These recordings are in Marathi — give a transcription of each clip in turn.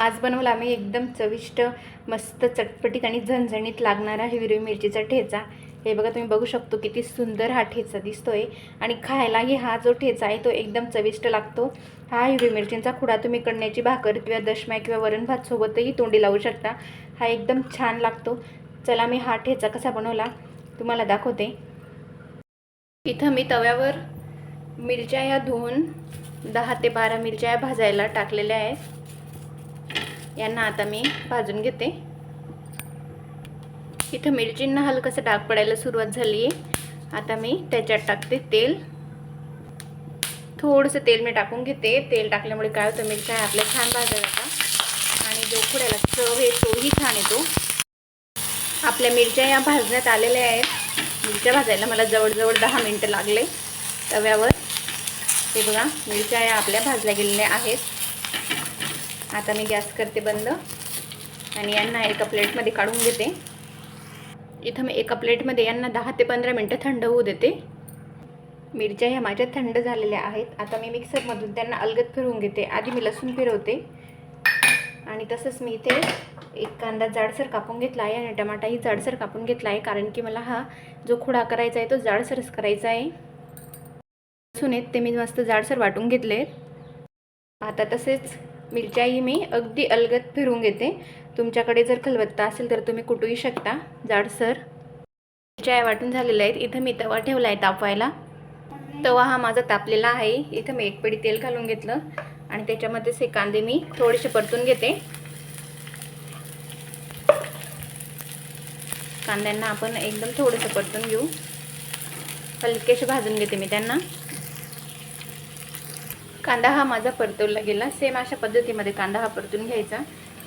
आज बनवला. मी एकदम चविष्ट मस्त चटपटीत आणि झणझणीत लागणारा हिरवी मिरचीचा ठेचा. हे बघा तुम्ही बघू शकतो किती सुंदर हा ठेचा दिसतोय. आणि खायलाही हा जो ठेचा आहे तो एकदम चविष्ट लागतो. हा हिरवी मिरचींचा खुडा तुम्ही कण्याची भाकर किंवा दशम्या किंवा वरण भात सोबतही तोंडी लावू शकता. हा एकदम छान लागतो. चला मी हा ठेचा कसा बनवला तुम्हाला दाखवते. इथं मी तव्यावर मिरच्या या धुवून दहा ते बारा मिरच्या भाजायला टाकलेल्या आहेत. यांना आता मी भाजून घेते. इथं मिरचींना हलकंसं डाग पडायला सुरुवात झाली आहे आता मी त्याच्यात टाकते तेल. थोडंसं तेल मी टाकून घेते. तेल टाकल्यामुळे काय होतं मिरच्या आपल्या छान भाजल्या जातात आणि जो खुड्याला चव आहे तोही छान येतो. आपल्या मिरच्या या भाजण्यात आलेल्या आहेत. मिरच्या भाजायला मला जवळजवळ दहा मिनटं लागले. तव्यावर. ते बघा मिरच्या या आपल्या भाजल्या गेलेल्या आहेत. आता मी गॅस करते बंद आणि यांना एका प्लेटमध्ये काढून घेते. इथं मी एका प्लेटमध्ये यांना दहा ते पंधरा मिनटं थंड होऊ देते. मिरच्या ह्या माझ्या थंड झालेल्या आहेत. आता मी मिक्सरमधून त्यांना अलगद फिरवून घेते. आधी मी लसूण फिरवते. आणि तसंच मी इथे एक कांदा जाडसर कापून घेतला आहे आणि टमाटाही जाडसर कापून घेतला आहे. कारण की मला हा जो खुडा करायचा आहे तो जाडसरच करायचा आहे. लसूण आहेत ते मी मस्त जाडसर वाटून घेतले आता तसेच मिरच्याही मी अगदी अलगत फिरून घेते. तुमच्याकडे जर खलबत्ता असेल तर तुम्ही कुटूही शकता. जाडसर मिरच्या वाटून झालेल्या आहेत. इथं मी तवा ठेवला आहे तापवायला. तवा हा माझा तापलेला आहे. इथं मी एक पडी तेल घालून घेतलं आणि त्याच्यामध्येच हे कांदे मी थोडेसे परतून घेते. कांद्यांना आपण एकदम थोडंसं परतून घेऊ. हलकेसे भाजून घेते मी त्यांना. कांदा हा माझा परतवला गेला. सेम अशा पद्धतीमध्ये कांदा हा परतून घ्यायचा.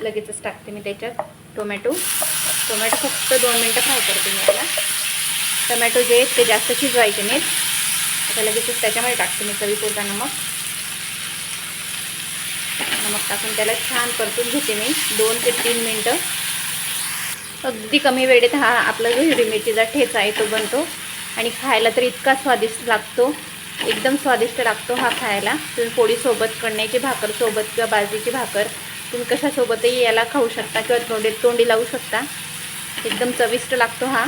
लगेचच टाकते मी त्याच्यात टोमॅटो टोमॅटो फक्त दोन मिनटं फ्राय करते मी याला टोमॅटो जे आहेत ते जास्त शिजवायचे नाहीत. आता लगेचच त्याच्यामध्ये टाकते मी चवीपुरता नमक. नमक टाकून त्याला छान परतून घेते मी. दोन ते तीन मिनटं. अगदी कमी वेळेत हा आपला जो हिरवी मिरचीचा ठेचा आहे तो बनतो. आणि खायला तर इतका स्वादिष्ट लागतो. एकदम स्वादिष्ट लागतो हा खायला. तुम्ही पोळीसोबत कण्याची भाकर सोबत किंवा बाजरीची भाकर तुम्ही कशासोबतही याला खाऊ शकता किंवा तोंडी तोंडी लावू शकता. एकदम चविष्ट लागतो हा.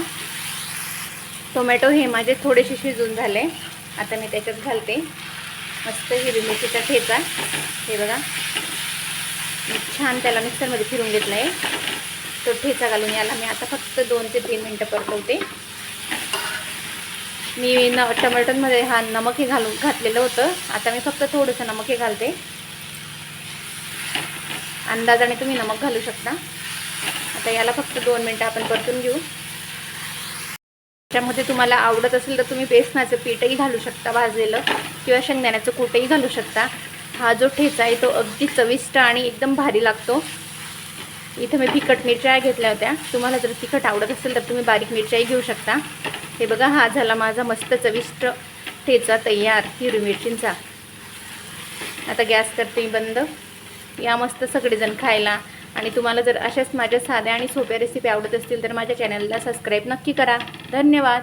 टोमॅटो हे माझे थोडेसे शिजून झाले. आता मी त्याच्यात घालते. मस्त हिरवी मिरचीचा ठेचा. हे बघा. छान त्याला मिक्सरमध्ये फिरून घेतला आहे तो ठेचा घालून याला मी आता फक्त दोन ते तीन मिनटं परतवते. मी न टमाटरमध्ये हा नमक हे घालून घातलेलं होतं. आता मी फक्त थोडंसं नमक हे घालते. अंदाजाने तुम्ही नमक घालू शकता. आता याला फक्त दोन मिनटं आपण परतून घेऊ. त्याच्यामध्ये तुम्हाला आवडत असेल तर तुम्ही बेसनाचं पीठही घालू शकता भाजलेलं किंवा शेंगदाण्याचं कूटही घालू शकता. हा जो ठेचा आहे तो अगदी चविष्ट आणि एकदम भारी लागतो. इथं मी तिखट मिरच्या घेतल्या होत्या. तुम्हाला जर तिखट आवडत असेल तर तुम्ही बारीक मिरच्याही घेऊ शकता. हे बघा हा झाला माझा मस्त चविष्ट ठेचा तयार हिरवी मिरचींचा. आता गॅस करते बंद. या मस्त सगळेजण खायला. आणि तुम्हाला जर अशाच माझ्या साध्या आणि सोप्या रेसिपी आवडत असतील तर माझ्या चॅनलला सबस्क्राईब नक्की करा. धन्यवाद.